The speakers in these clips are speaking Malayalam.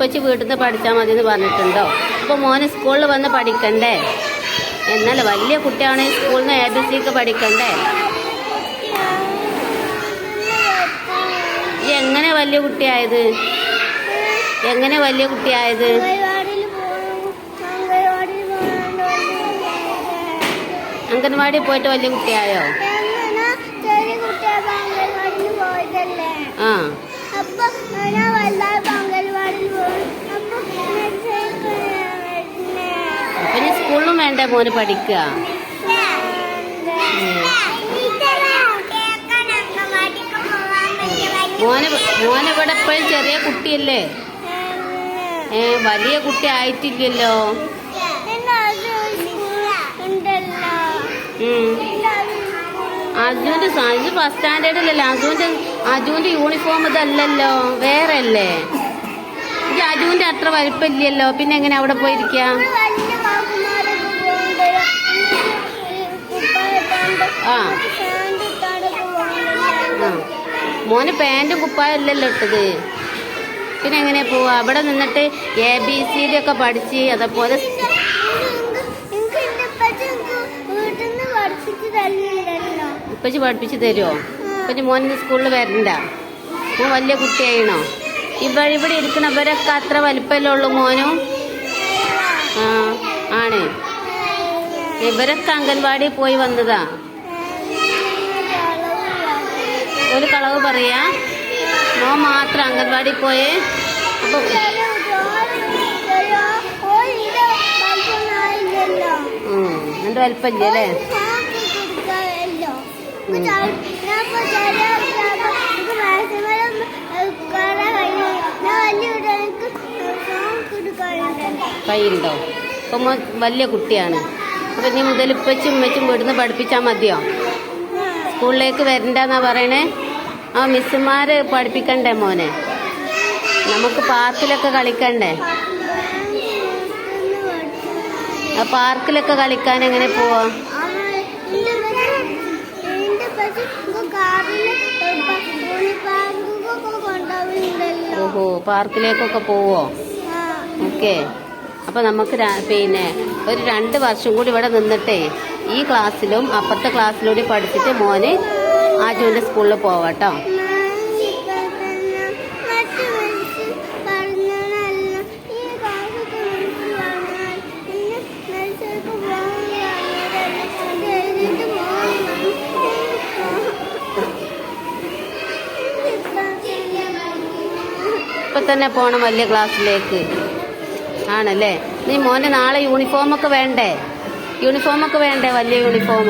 ഉപ്പച്ചി വീട്ടിൽ നിന്ന് പഠിച്ചാൽ മതി എന്ന് പറഞ്ഞിട്ടുണ്ടോ? അപ്പോൾ മോനെ സ്കൂളിൽ വന്ന് പഠിക്കണ്ടേ? എന്നാലും വലിയ കുട്ടിയാണെങ്കിൽ സ്കൂളിൽ നിന്ന് എ ബി സി ഒക്കെ പഠിക്കണ്ടേ? എങ്ങനെ വലിയ കുട്ടിയായത്? എങ്ങനെ വലിയ കുട്ടിയായത്? അംഗൻവാടി പോയിട്ട് വലിയ കുട്ടിയായോ? ആ. വേണ്ടേ മോന് പഠിക്കുക. മോന് മോന് ഇവിടെ എപ്പോഴും ചെറിയ കുട്ടിയല്ലേ? ഏ വലിയ കുട്ടി ആയിട്ടില്ലല്ലോ. അജുവിന്റെ അജു ഫസ്റ്റ് സ്റ്റാൻഡേർഡിലല്ലേ അജുവിന്റെ അജുവിന്റെ യൂണിഫോം ഇതല്ലല്ലോ. വേറെ അല്ലേ അജുവിന്റെ അത്ര വലിപ്പമില്ലല്ലോ. പിന്നെ എങ്ങനെ അവിടെ പോയിരിക്കാം? മോന് പാന്റും കുപ്പായല്ലല്ലോ ഇട്ടത്. പിന്നെ എങ്ങനെ പോവാ? അവിടെ നിന്നിട്ട് എ ബി സി ഡി ഒക്കെ പഠിച്ച് അതേപോലെ നിന്ന് പഠിപ്പിച്ച് തരുമോ ഉപ്പച്ചി മോനിന്ന് സ്കൂളിൽ വരണ്ട. മോൻ വലിയ കുട്ടിയായിണോ? ഇവിടെ ഇവിടെ ഇരിക്കണവരൊക്കെ അത്ര വലിപ്പമല്ലേ ഉള്ളൂ മോനും? ആ ആണ്. ഇവരൊക്കെ അംഗൻവാടി പോയി വന്നതാ. ഒരു കളവ് പറയാ. നോ മാത്രം അംഗൻവാടി പോയേ. എന്റെ വലിപ്പം വലിപ്പല്ലേ അല്ലേ? കൈയുണ്ടോ അപ്പൊ വലിയ കുട്ടിയാണ്. അപ്പൊ നീ മുതൽ ഇപ്പച്ചും ഉമ്മച്ചും വീടുന്ന് പഠിപ്പിച്ചാൽ മതിയോ? സ്കൂളിലേക്ക് വരണ്ടെന്നാ പറയണേ? ആ മിസ്സുമാര് പഠിപ്പിക്കണ്ടേ മോനെ? നമുക്ക് പാർക്കിലൊക്കെ കളിക്കണ്ടേ? ആ പാർക്കിലൊക്കെ കളിക്കാൻ എങ്ങനെ പോവാ? ഓഹോ പാർക്കിലേക്കൊക്കെ പോവോ? ഓക്കെ. അപ്പൊ നമുക്ക് പിന്നെ ഒരു രണ്ട് വർഷം കൂടി ഇവിടെ നിന്നിട്ടേ ഈ ക്ലാസ്സിലും അപ്പുറത്തെ ക്ലാസ്സിലൂടെ പഠിച്ചിട്ട് മോന് ആജുവിന്റെ സ്കൂളിൽ പോവാട്ടോ ഇപ്പൊ തന്നെ പോണം വലിയ ക്ലാസ്സിലേക്ക്. ആണല്ലേ? നീ മോനെ നാളെ യൂണിഫോമൊക്കെ വേണ്ടേ? യൂണിഫോമൊക്കെ വേണ്ടേ വലിയ യൂണിഫോം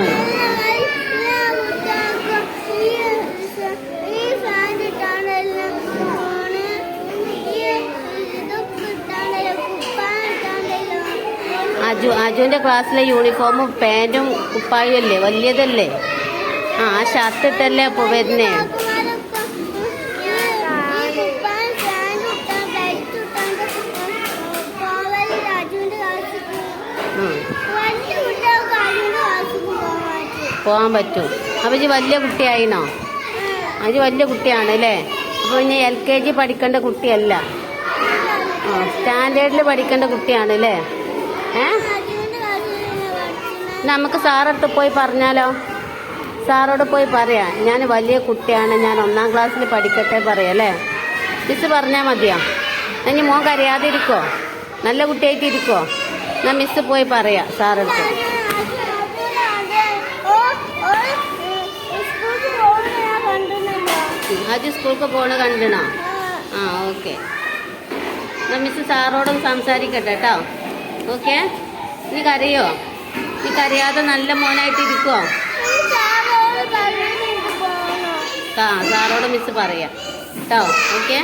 അജു അജുവിന്റെ ക്ലാസ്സിലെ യൂണിഫോമും പാന്റും കുപ്പായും വലിയതല്ലേ? ആ ആ ഷർട്ട് ഇട്ടല്ലേ അപ്പോൾ വരുന്നേ. പോകാൻ പറ്റും. അപ്പം ഇജ് വലിയ കുട്ടിയായിനോ? അജ് വലിയ കുട്ടിയാണ് അല്ലേ? അപ്പോൾ ഇനി എൽ കെ ജി പഠിക്കേണ്ട കുട്ടിയല്ല. സ്റ്റാൻഡേർഡിൽ പഠിക്കേണ്ട കുട്ടിയാണ് അല്ലേ? നമുക്ക് സാറടുത്ത് പോയി പറഞ്ഞാലോ? സാറോട് പോയി പറയാം. ഞാൻ വലിയ കുട്ടിയാണ്. ഞാൻ ഒന്നാം ക്ലാസ്സിൽ പഠിക്കട്ടെ പറയാല്ലേ മിസ് പറഞ്ഞാൽ മതിയോ? ഇനി മോൻ കരയാതിരിക്കോ? നല്ല കുട്ടിയായിട്ട് ഇരിക്കോ? ഞാൻ മിസ് പോയി പറയാം സാറടുത്ത്. ആദ്യം സ്കൂൾക്ക് പോണ കണ്ടണോ? ആ ഓക്കെ. എന്നാൽ മിസ് സാറോടും സംസാരിക്കട്ടെ കേട്ടോ ഓക്കെ? നീ കരയോ നീ കരയാതെ നല്ല മോനായിട്ട് ഇരിക്കുവോ? ആ സാറോട് മിസ് പറയാം. കേട്ടോ? ഓക്കെ?